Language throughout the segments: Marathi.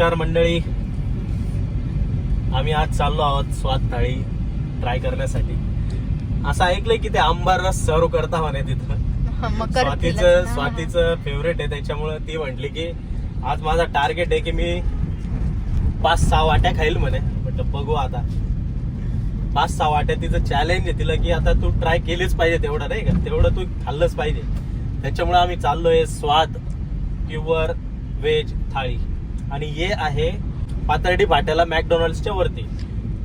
नमस्कार मंडळी. आम्ही आज चाललो आहोत स्वाद थाळी ट्राय करण्यासाठी. असं ऐकलंय की ते आंबार रस सर्व करता म्हणे तिथं. स्वातीचं. स्वातीचं फेवरेट आहे त्याच्यामुळे ती म्हटली की आज माझा टार्गेट आहे की मी पाच सहा वाट्या खाईल म्हणे. म्हटलं बघू आता. पाच सहा वाट्या तिचं चॅलेंज आहे तिला की आता तू ट्राय केलीच पाहिजे तेवढं नाही का? तेवढं तू खाल्लंच पाहिजे. त्याच्यामुळे आम्ही चाललोय स्वाद प्युअर व्हेज थाळी. आणि हे आहे पातर्डी फाट्याला मॅकडोनल्ड्सच्या वरती.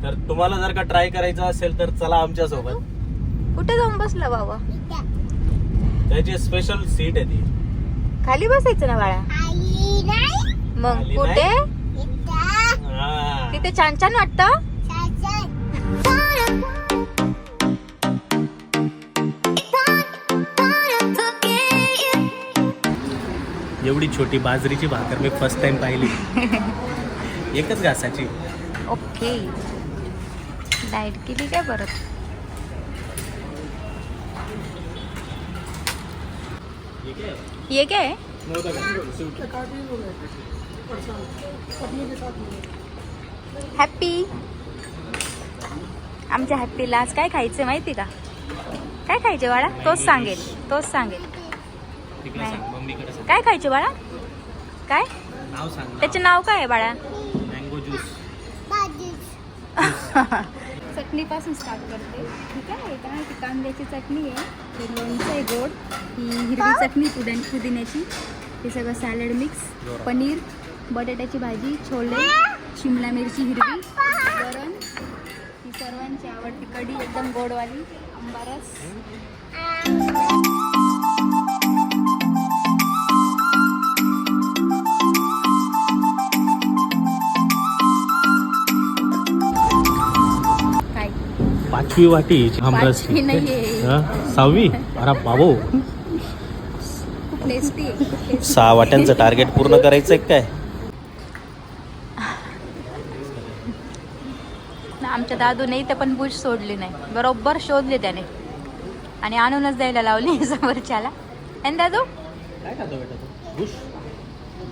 तर तुम्हाला जर का ट्राय करायचं असेल तर चला आमच्यासोबत. कुठे जाऊन बसला बाबा? त्याची स्पेशल सीट आहे ती. खाली बसायचं ना बाळा? मग खाली कुठे? हा. तिथे छान छान वाटतं? एवढी छोटी बाजरीची भाकर मी फर्स्ट टाइम पाहिली. एकच घासाची. ओके. डाएट केली काय परत? ये काय? हॅप्पी आमच्या हॅप्पीला आज काय खायचं माहिती का? काय खायचे बाळा? तोच सांगेल तोच सांगेल. नाही. काय खायचे बाळा? काय? नाव सांग त्याचे नाव काय आहे बाळा? Mango juice. चटणीपासून स्टार्ट करते. ठीक आहे हे काय ती कांद्याची चटणी आहे हे लोणचं आहे गोड ही हिरवी चटणी पुदन पुदिन्याची. हे सगळं सॅलड मिक्स पनीर बटाट्याची भाजी छोले शिमला मिरची हिरवी वरण. ही सर्वांची आवडती कढी एकदम गोडवाली आंबारस पाचवी वाटी आमरसची. हा? सहावी? अरे बाबो. आहे. सहा वाट्यांचं टार्गेट पूर्ण करायचंय काय? ना, आमच्या दादूने इथे पण बुश सोडली नाही. बरोबर शोधले त्याने. आणि आणूनच द्यायला लावली समोरच्याला. आणि दादू? काय खातो बेटा तू? बुश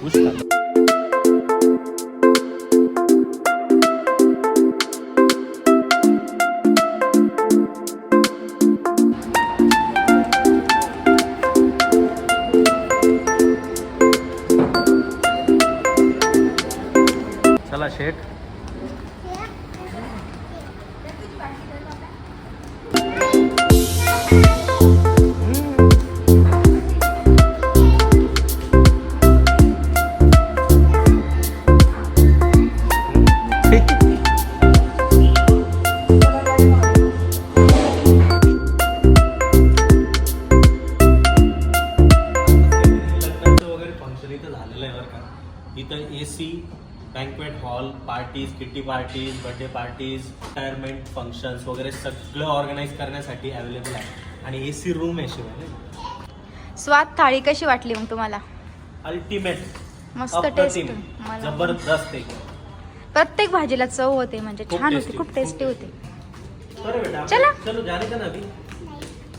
बुश खातो इथं A C banquet hall parties kitty parties birthday parties retirement functions वगैरे सगळं ऑर्गनाईज करण्यासाठी अवेलेबल आहे. आणि ए सी रूम आहे शिवाय स्वाद थाळी कशी वाटली मग तुम्हाला? अल्टिमेट मस्त टेस्ट जबरदस्त आहे. प्रत्येक भाजीला चव होते म्हणजे छान होते खूप टेस्टी होते. चला. चलो जाने का ना अभी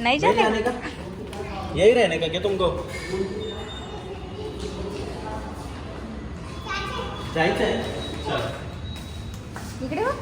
नाही जाने का? यही रहने का? क्या तुमको. जायचं आहे चल. इकडे बघ.